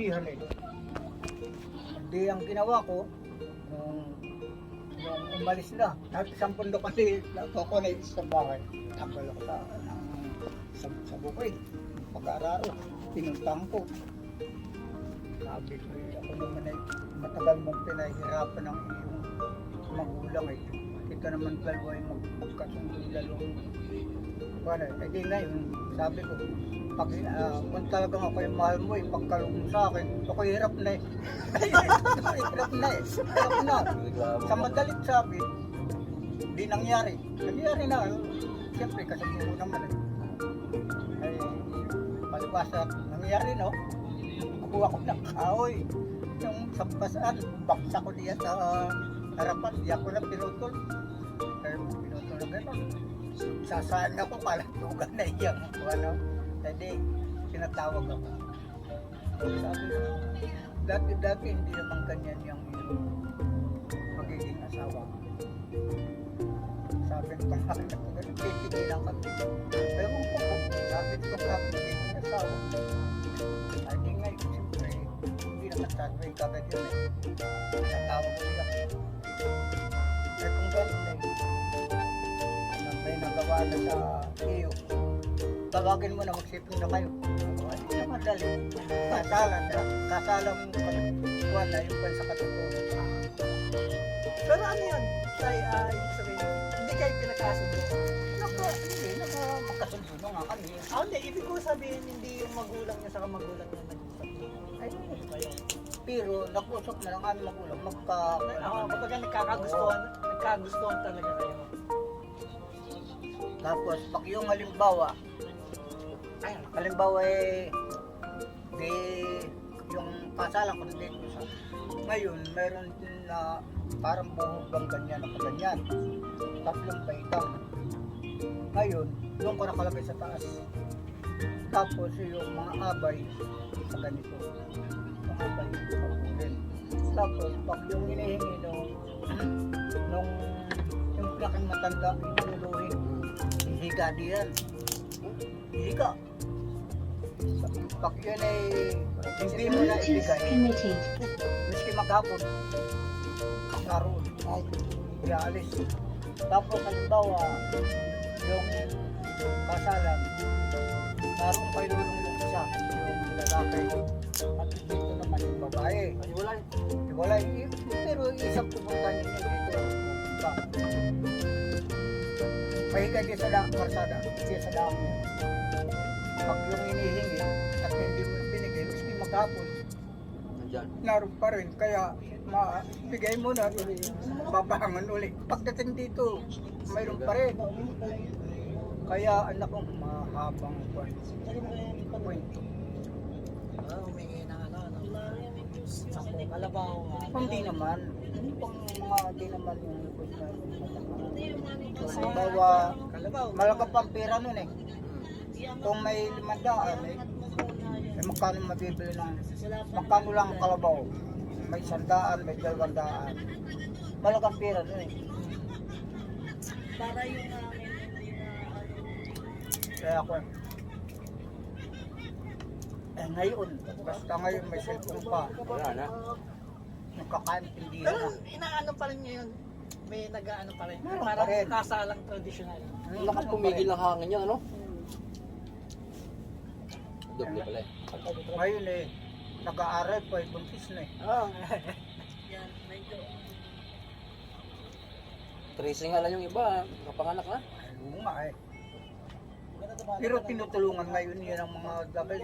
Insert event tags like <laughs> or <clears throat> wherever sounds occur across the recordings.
Ihan eh. Hindi ang ginawa ko, nung, nung umalis na, isang pundo kasi ako na sa bahay. Tanggal ako sa, sa, sa bukid. Pag-aararo, pinuntahan ko. Sabi ko, eh, ako naman ay matagal mong pinahirapan ng iyong magulang eh. Kita naman dalawa ay mag, magkasundo dalawang Wala, eh di ngayon, sabi ko, pag uh, kung talagang ako yung mahal mo, ipagkalong mo sa akin, ako hirap na eh. <laughs> hirap na eh. Hirap na. Sa madalit sabi, hindi nangyari. Nangyari na. Siyempre, kasi mo naman eh. Ay, palibasa, nangyari no. Kukuha ko ng kahoy. Yung sa basaan, baksa ko diya sa harapan, diya ko na pinutol. Kaya pinutol na gano'n sasaan ako pala tugan na iyang ano. Hindi, pinatawag ako. Sabi ko, dati-dati hindi naman ganyan yung magiging asawa. Sabi ko, bakit ako ganun, titigilan kami. Ewan ko po, sabi ko, bakit magiging asawa. Ay, di nga, siyempre, hindi naman tatawag kagad yun eh. Natawag siya. Eh, kung ganun eh, na sa iyo. Tawagin mo na magsipin na kayo. Hindi na madali. Kasalan na. Kasalan mo pagkuhan na yung ban sa katotohanan. Pero ano yan? Tay, ah, ibig sabihin, hindi kayo pinagkasundo. Naka, hindi, naka magkasundo nga kami. Ah, hindi. Ibig ko sabihin, hindi yung magulang niya sa magulang niya nag-usap. Ay, pero nag-usap na lang aming magulang. Magka... Ako, kapag nagkakagustuhan, nagkagustuhan talaga kayo. Tapos, pag yung halimbawa, ay, halimbawa eh, di, yung kasalan ko dito sa, ngayon, meron din na parang buhugang ganyan, nakaganyan. Tatlong baitang. Ngayon, doon ko nakalagay sa taas. Tapos yung mga abay, sa ganito. Yung abay, kapulin. Tapos, pag yung hinihingi nung, <clears throat> nung, yung pinaking matanda, inuluhin, hihiga diyan. Hihiga. Pag yun ay hindi mo na ibigay, miski maghapon, karoon, ay, ialis. Tapos halimbawa, yung kasalan, naroon kay lulong yung isa, yung lalaki. At dito naman yung babae. Ay, wala. Wala, eh, pero isang pupunta niya dito. Ba? Pahiga din sa daan, karsada, di sa daan niya. Pag yung hinihingi at hindi mo binigay, miski maghapon, Nandyan. naroon pa rin. Kaya, ma bigay mo na, babangon ulit. Pagdating dito, mayroon pa rin. Kaya, anak ko, mahabang kwento. kwento. Ah, humingi ng ano, ano. Ako, kalabaw. Hindi naman. Kung mga di naman yung lubos na Halimbawa, Kalabaw. malakap ang pera nun eh. Kung may limandaan eh, eh magkano mabibili ng, magkano lang ang kalabaw. May sandaan, may dalawandaan. Malagang pera nun eh. Para yung namin, hindi na ano. Kaya ako eh. Ngayon, basta ngayon may cellphone pa, Wala na. nagkakaintindihan Pero na. inaano pa rin ngayon. May nag-ano pa rin. Meron pa Parang rin. kasalang tradisyonal. Hmm, Lakas ano pumigil pa ng hangin yan, ano? Doble pala eh. Ngayon eh, nag-aaral pa eh, buntis na eh. Oo. <laughs> Yan, medyo. Tracing nga lang yung iba, kapanganak na. Oo nga eh. Pero tinutulungan ngayon yan ang mga gabay.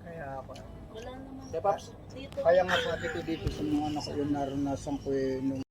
Kaya ako. Wala naman. Kaya nga sabi ko dito sa mga anak ko yung naranasan ko eh, nung